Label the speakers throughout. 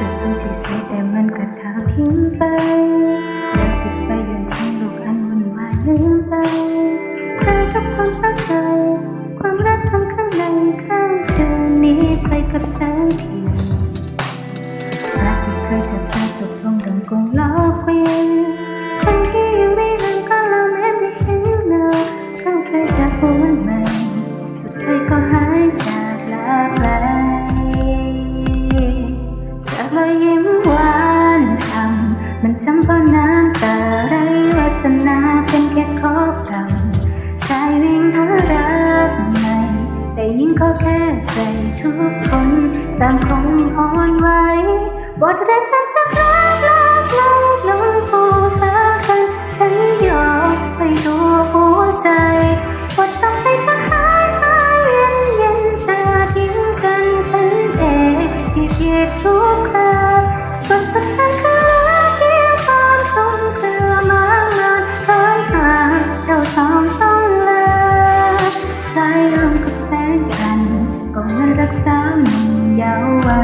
Speaker 1: จะสวยที่ใส่แต่มันก็ทาทิ้งไปอยากปิดไฟยืนทั้งำมันช้ำพราะน้ำตาไรวาสนาเป็นแค่ข้อคำชายวิ่งหารักใหม่แต่ยิ่งเขาแค่ใจทุกคนต่างคงอ่อนไหวบทเรียนการจากรักรักลงลงผู้ฟ้ากันฉันยอมให้ตัวหัวใจบทต้องให้เธอหายหายเย็นเย็นจะทิ้งกันฉันเองที่เพียรทุกคราบทสุดท้ายคือรั ก็มันรักษามันยาวไว้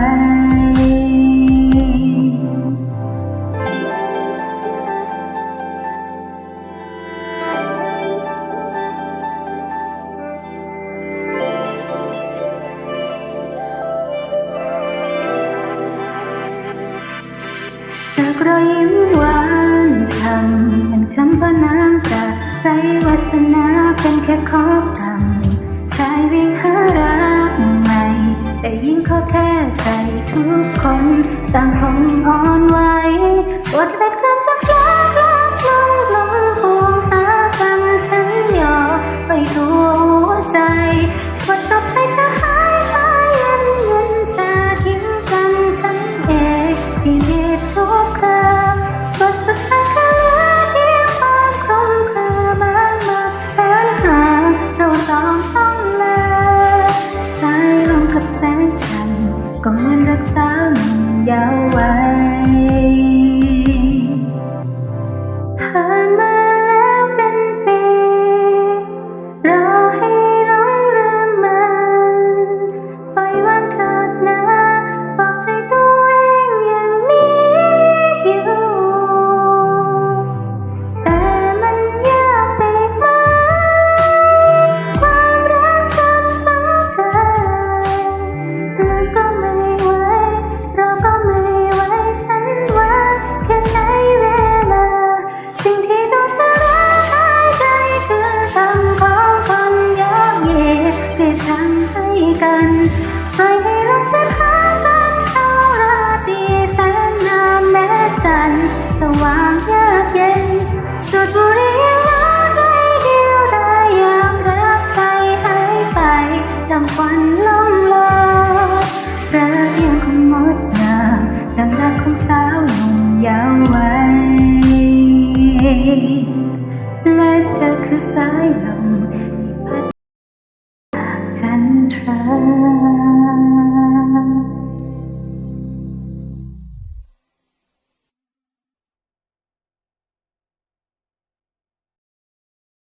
Speaker 1: จากรอยยิ้มหวานคำมันช้ำเพราะน้ำตาไรวาสนาเป็นแค่ข้อคำชายวิ่งหา แต่ยิ่งเข้าแค่ใจทุกคนต่างคงอ่อนไหวบทเรียนเกิดจาก สุดบุรียังเหงใจเดียวได้ยามรักใครหายไปจำควันล้มลอยเธอยังคงงดงามดังรักของสาวหนุ่มยาววัยและเธอคือสายลมที่พัดจากจันทรา